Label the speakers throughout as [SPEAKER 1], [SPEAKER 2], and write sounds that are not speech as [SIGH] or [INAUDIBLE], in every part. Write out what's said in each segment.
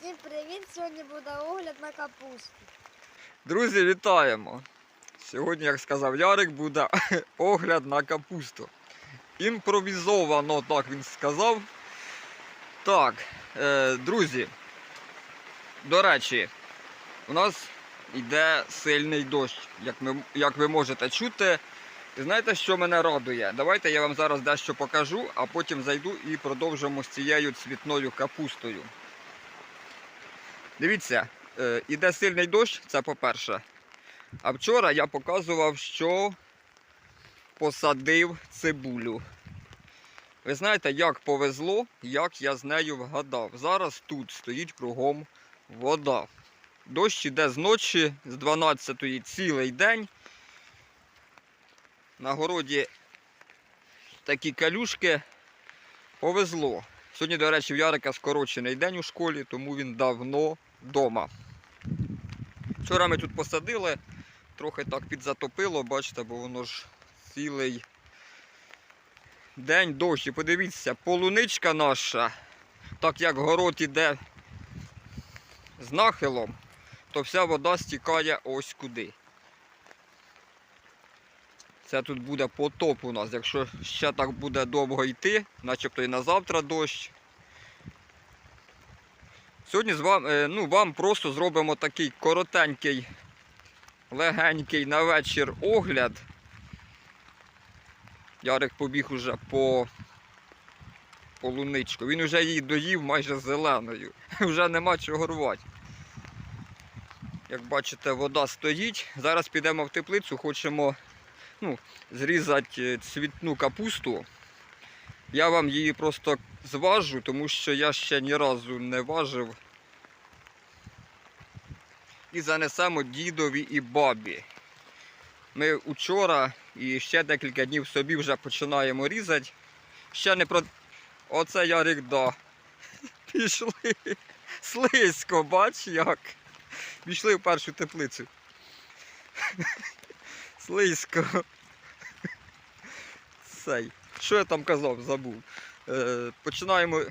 [SPEAKER 1] Всім привіт! Сьогодні буде огляд на капусту.
[SPEAKER 2] Друзі, вітаємо! Сьогодні, як сказав Ярик, буде [LAUGHS] огляд на капусту. Імпровізовано, так він сказав. Так, е, друзі, до речі, у нас йде сильний дощ, як, ми, як ви можете чути. І знаєте, що мене радує? Давайте я вам зараз дещо покажу, а потім зайду і продовжимо з цією цвітною капустою. Дивіться, е, іде сильний дощ, це по-перше. А вчора я показував, що посадив цибулю. Ви знаєте, як повезло, як я з нею вгадав. Зараз тут стоїть кругом вода. Дощ іде з ночі, з 12-ї цілий день. На городі такі калюшки повезло. Сьогодні, до речі, в Ярика скорочений день у школі, тому він давно вдома. Вчора ми тут посадили, трохи так підзатопило, бачите, бо воно ж цілий день дощ. І подивіться, полуничка наша, так як город іде з нахилом, то вся вода стікає ось куди. Це тут буде потоп у нас. Якщо ще так буде довго йти, начебто і на завтра дощ. Сьогодні з вам, е, ну, вам просто зробимо такий коротенький, легенький на вечір огляд. Ярик побіг уже по полуничку. Він вже її доїв майже зеленою. [LAUGHS] Вже нема чого рвати. Як бачите, вода стоїть. Зараз підемо в теплицю, хочемо ну, зрізати е, цвітну капусту. Я вам її просто зважу, тому що я ще ні разу не важив. І занесемо дідові і бабі. Ми вчора і ще декілька днів собі вже починаємо різати. Ще не про. Оце Ярик да. [LAUGHS] Пішли. Слизько, бач як. Пішли в першу теплицю. [LAUGHS] Слизько. Цей. Що я там казав, забув. Е, починаємо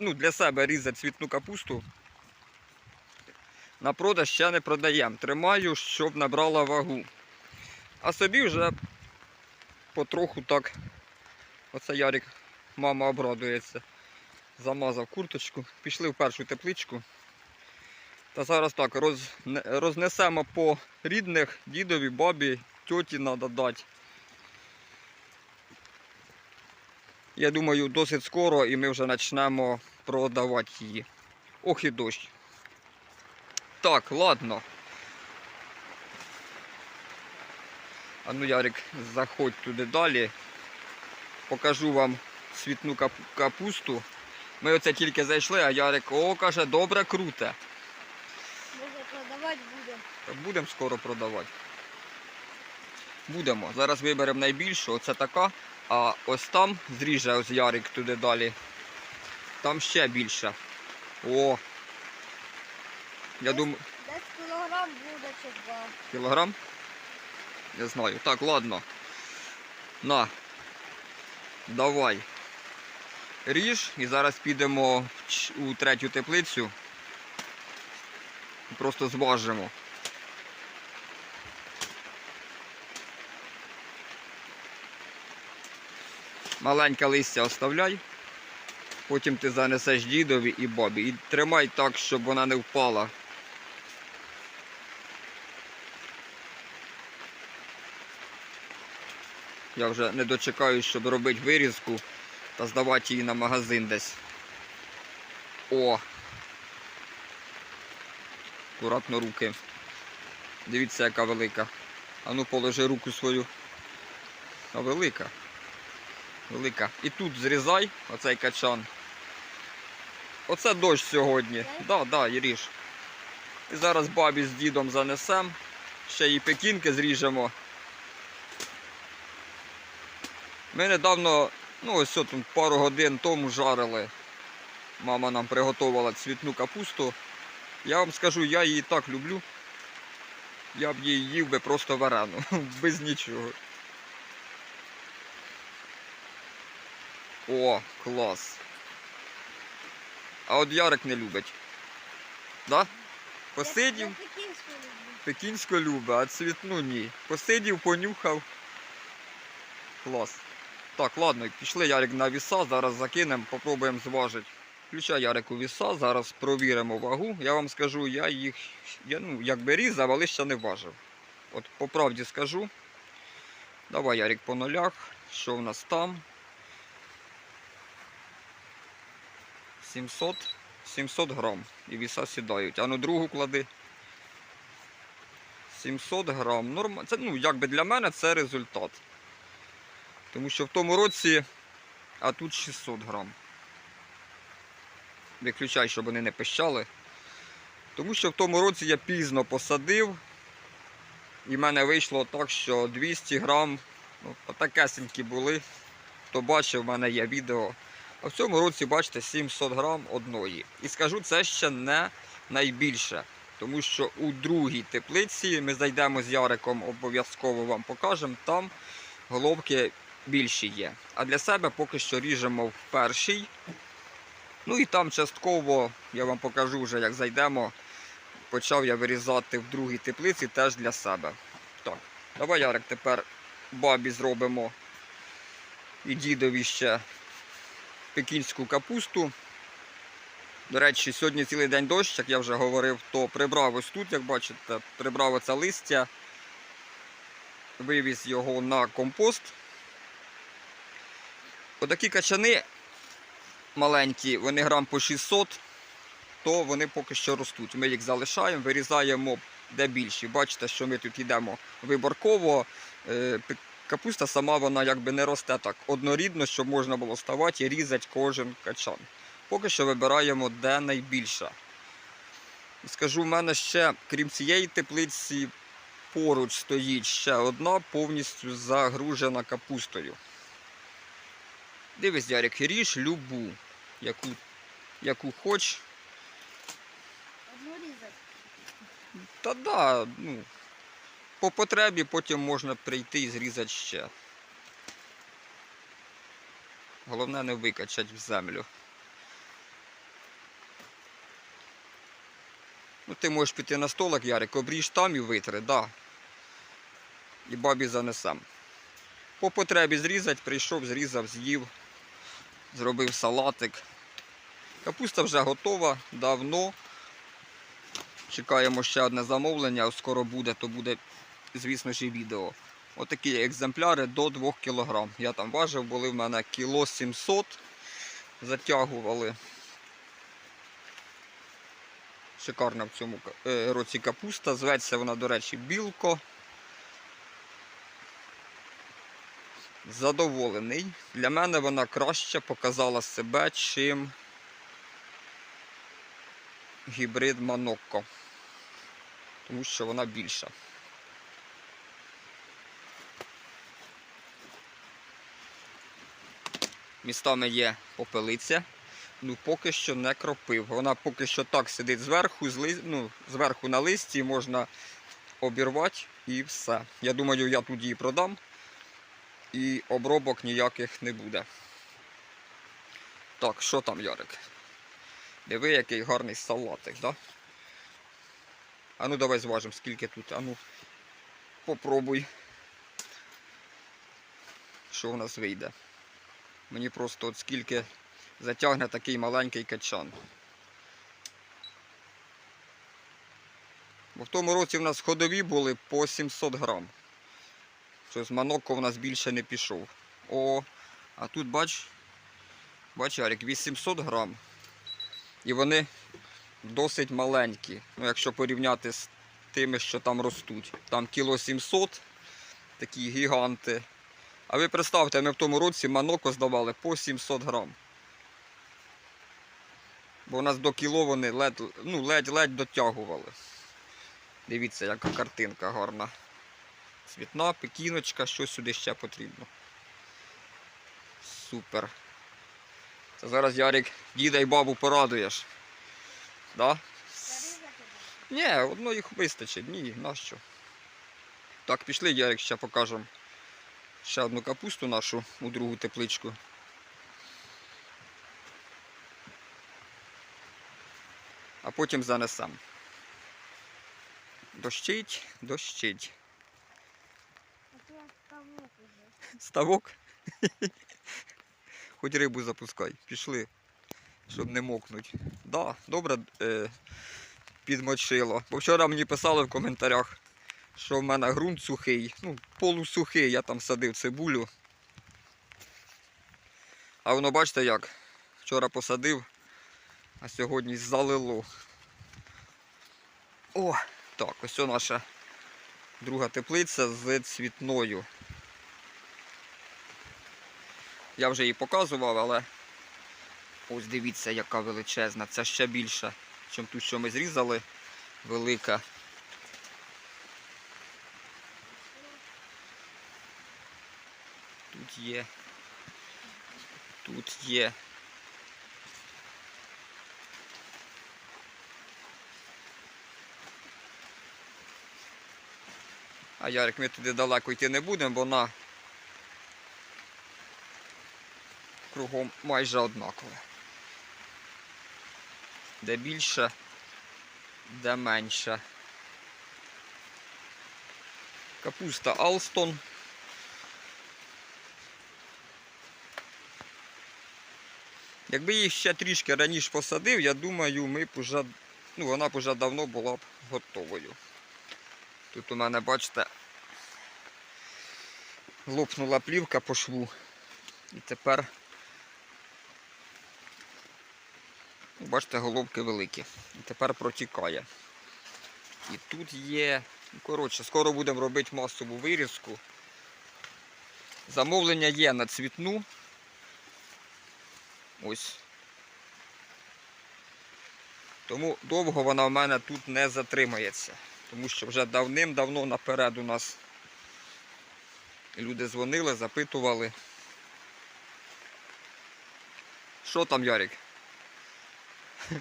[SPEAKER 2] ну, для себе різати цвітну капусту. На продаж ще не продаємо. Тримаю, щоб набрала вагу. А собі вже потроху так. Оце Ярик, мама обрадується. Замазав курточку, пішли в першу тепличку. Та зараз так роз, рознесемо по рідних, дідові, бабі, тьоті треба дати. Я думаю, досить скоро і ми вже почнемо продавати її. Ох і дощ. Так, ладно. А ну, Ярик, заходь туди далі. Покажу вам цвітну кап- капусту. Ми оце тільки зайшли, а Ярик, о, каже, добре, круте.
[SPEAKER 1] Може продавати буде.
[SPEAKER 2] Так будемо скоро продавати. Будемо. Зараз виберемо найбільшу, оце така. А ось там зріже ось Ярик туди далі. Там ще більше. О! Я думаю,
[SPEAKER 1] Десь кілограм буде чи два.
[SPEAKER 2] кілограм? Не знаю. Так, ладно. На. Давай. Ріж і зараз підемо у третю теплицю. Просто зважимо. Маленьке листя оставляй. Потім ти занесеш дідові і бабі. І тримай так, щоб вона не впала. Я вже не дочекаюсь, щоб робити вирізку та здавати її на магазин десь. О! Акуратно руки. Дивіться, яка велика. А ну положи руку свою. А велика. Велика. І тут зрізай оцей качан. Оце дощ сьогодні. Да, да, і ріж. І зараз бабі з дідом занесем. Ще і пекінки зріжемо. Ми недавно, ну ось тут пару годин тому жарили. Мама нам приготувала цвітну капусту. Я вам скажу, я її так люблю. Я б її їв би просто варену, [LAUGHS] без нічого. О, клас. А от Ярик не любить. Да? Посидів,
[SPEAKER 1] пекінську
[SPEAKER 2] любить, а цвітну ні. Посидів, понюхав. Клас. Так, ладно, пішли Ярик на віса, зараз закинемо, попробуємо зважити. Включай Ярик у віса, зараз провіримо вагу. Я вам скажу, я їх я, ну, якби різав, але ще не важив. От по правді скажу. Давай, Ярик, по нулях. Що в нас там? 700, 700 грам. І віса сідають. А ну другу клади. 700 грам. Норм... Це, ну, якби для мене це результат. Тому що в тому році, а тут 600 грам. Виключай, щоб вони не пищали. Тому що в тому році я пізно посадив. І в мене вийшло так, що 200 грам, ну, отакесенькі були. Хто бачив, в мене є відео. А в цьому році, бачите, 700 грам одної. І скажу, це ще не найбільше. Тому що у другій теплиці ми зайдемо з Яриком, обов'язково вам покажемо, там головки більші є. А для себе поки що ріжемо в першій. Ну і там частково, я вам покажу вже, як зайдемо, почав я вирізати в другій теплиці теж для себе. Так, давай, Ярик, тепер бабі зробимо і дідові ще пекінську капусту. До речі, сьогодні цілий день дощ, як я вже говорив, то прибрав ось тут, як бачите, прибрав оце листя, вивіз його на компост. Отакі качани маленькі, вони грам по 600, то вони поки що ростуть. Ми їх залишаємо, вирізаємо де більші. Бачите, що ми тут йдемо виборково. Капуста сама вона якби не росте так однорідно, щоб можна було ставати і різати кожен качан. Поки що вибираємо де найбільша. І Скажу, в мене ще, крім цієї теплиці, поруч стоїть ще одна повністю загружена капустою. Дивись, Ярик, ріж любу, яку, яку хоч.
[SPEAKER 1] Одну різати.
[SPEAKER 2] Та да, ну, по потребі потім можна прийти і зрізати ще. Головне не викачати в землю. Ну, ти можеш піти на столик, Ярик, обріж там і витри, да. І бабі занесем. По потребі зрізати, прийшов, зрізав, з'їв, зробив салатик. Капуста вже готова давно. Чекаємо ще одне замовлення, скоро буде, то буде, звісно ж, і відео. Отакі екземпляри до 2 кг. Я там важив, були в мене кіло 700, затягували. Шикарна в цьому е, році капуста. Зветься вона, до речі, білко. Задоволений. Для мене вона краще показала себе, чим гібрид Манокко. Тому що вона більша. Містами є попелиця. Ну, поки що не кропив. Вона поки що так сидить зверху, з ну, зверху на листі можна обірвати і все. Я думаю, я тут її продам і обробок ніяких не буде. Так, що там, Ярик? Диви, який гарний салатик, да? А ну давай зважимо, скільки тут. А ну попробуй. Що в нас вийде. Мені просто от скільки затягне такий маленький качан. Бо в тому році в нас ходові були по 700 грам. Щось манокко в нас більше не пішов. О, а тут бач, бач, Ярик, 800 грам. І вони досить маленькі. Ну, якщо порівняти з тими, що там ростуть. Там кіло 700, такі гіганти. А ви представте, ми в тому році маноко здавали по 700 грам. Бо у нас до кіло вони ледь, ну, ледь-ледь дотягували. Дивіться, яка картинка гарна. Цвітна, пекіночка, що сюди ще потрібно. Супер. Це зараз Ярик діда і бабу порадуєш. Да? Ні, одно їх вистачить. Ні, нащо. Так, пішли, Ярик, ще покажемо ще одну капусту нашу у другу тепличку. а потім занесемо. Дощить, дощить.
[SPEAKER 1] Ставок.
[SPEAKER 2] Ставок. [LAUGHS] Хоч рибу запускай. Пішли, щоб не мокнуть. Да, добре е, підмочило. Бо вчора мені писали в коментарях, що в мене ґрунт сухий. Ну, полусухий, я там садив цибулю. А воно бачите як? Вчора посадив, а сьогодні залило. О, так, ось наша друга теплиця з цвітною. Я вже її показував, але ось дивіться, яка величезна. Це ще більша, ніж ту, що ми зрізали. Велика. Тут є. Тут є. А Ярик, ми туди далеко йти не будемо, бо на кругом майже однакове. Де більше, де менше. Капуста Алстон. Якби їх ще трішки раніше посадив, я думаю, ми б уже, ну, вона б уже давно була б готовою. Тут у мене, бачите, лопнула плівка по шву. І тепер, бачите, головки великі. І тепер протікає. І тут є. ну, Коротше, скоро будемо робити масову вирізку. Замовлення є на цвітну. Ось. Тому довго вона в мене тут не затримається. Тому що вже давним-давно наперед у нас люди дзвонили, запитували. Що там, Ярик? [LAUGHS]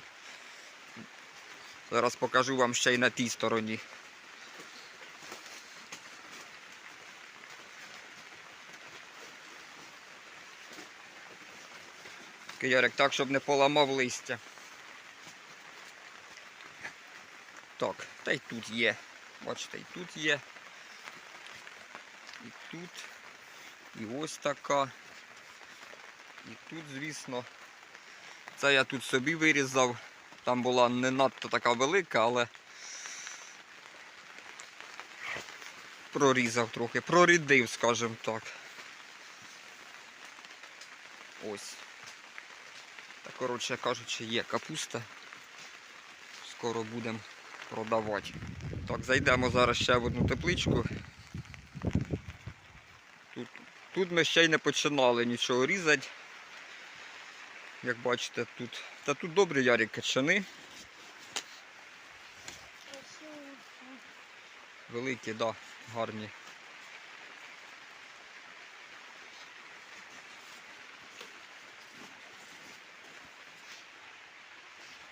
[SPEAKER 2] Зараз покажу вам ще й на тій стороні. Ярик, так, щоб не поламав листя. Так, та й тут є. Бачите, і тут є. І тут. І ось така. І тут, звісно. Це я тут собі вирізав. Там була не надто така велика, але прорізав трохи, прорідив, скажімо так. Ось. Коротше кажучи, є капуста. Скоро будемо продавати. Так, зайдемо зараз ще в одну тепличку. Тут, тут ми ще й не починали нічого різати. Як бачите, тут. Та тут добрі ярі качани. Великі, да, гарні.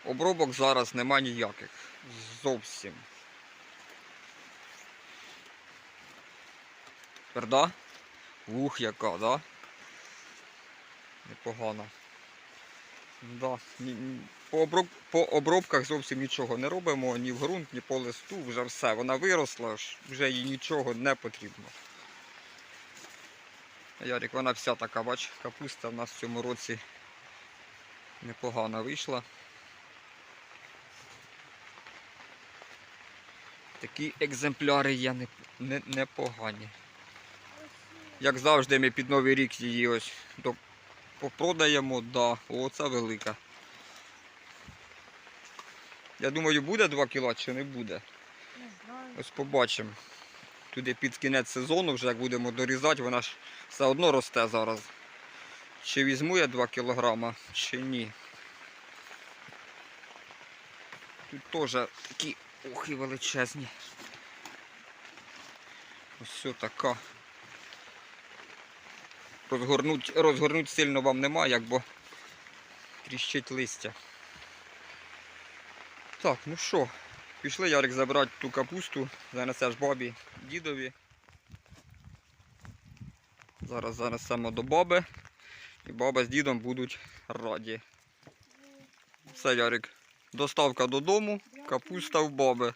[SPEAKER 2] Обробок зараз нема ніяких. Зовсім. Тверда? Ух, яка, да? Непогана. Да. По, оброб... по обробках зовсім нічого не робимо, ні в ґрунт, ні по листу, вже все. Вона виросла, вже їй нічого не потрібно. Ярик, вона вся така, бач, капуста в нас в цьому році непогано вийшла. Такі екземпляри є не, не, непогані. Як завжди, ми під Новий рік її ось до, попродаємо, да, оце велика. Я думаю, буде 2 кіла чи не буде. Ось побачимо. Туди під кінець сезону, вже як будемо дорізати, вона ж все одно росте зараз. Чи візьму я 2 кілограма, чи ні. Тут теж такі ох і величезні. Ось така. Розгорнуть, розгорнуть сильно вам нема, як бо тріщить листя. Так, ну що, пішли Ярик забрати ту капусту, занесеш бабі, дідові. Зараз занесемо до баби. І баба з дідом будуть раді. Все, Ярик, доставка додому, капуста в
[SPEAKER 1] красота.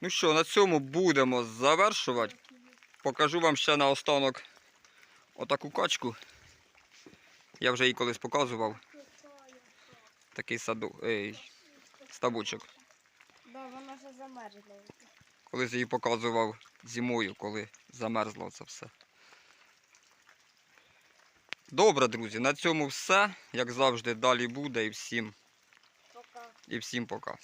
[SPEAKER 2] Ну що, на цьому будемо завершувати. Покажу вам ще наостанок отаку качку. Я вже її колись показував. Такий саду, ей, ставочок.
[SPEAKER 1] Да, вона вже замерзла.
[SPEAKER 2] Колись її показував зимою, коли замерзло це все. Добре, друзі, на цьому все. Як завжди, далі буде і всім. І всім пока.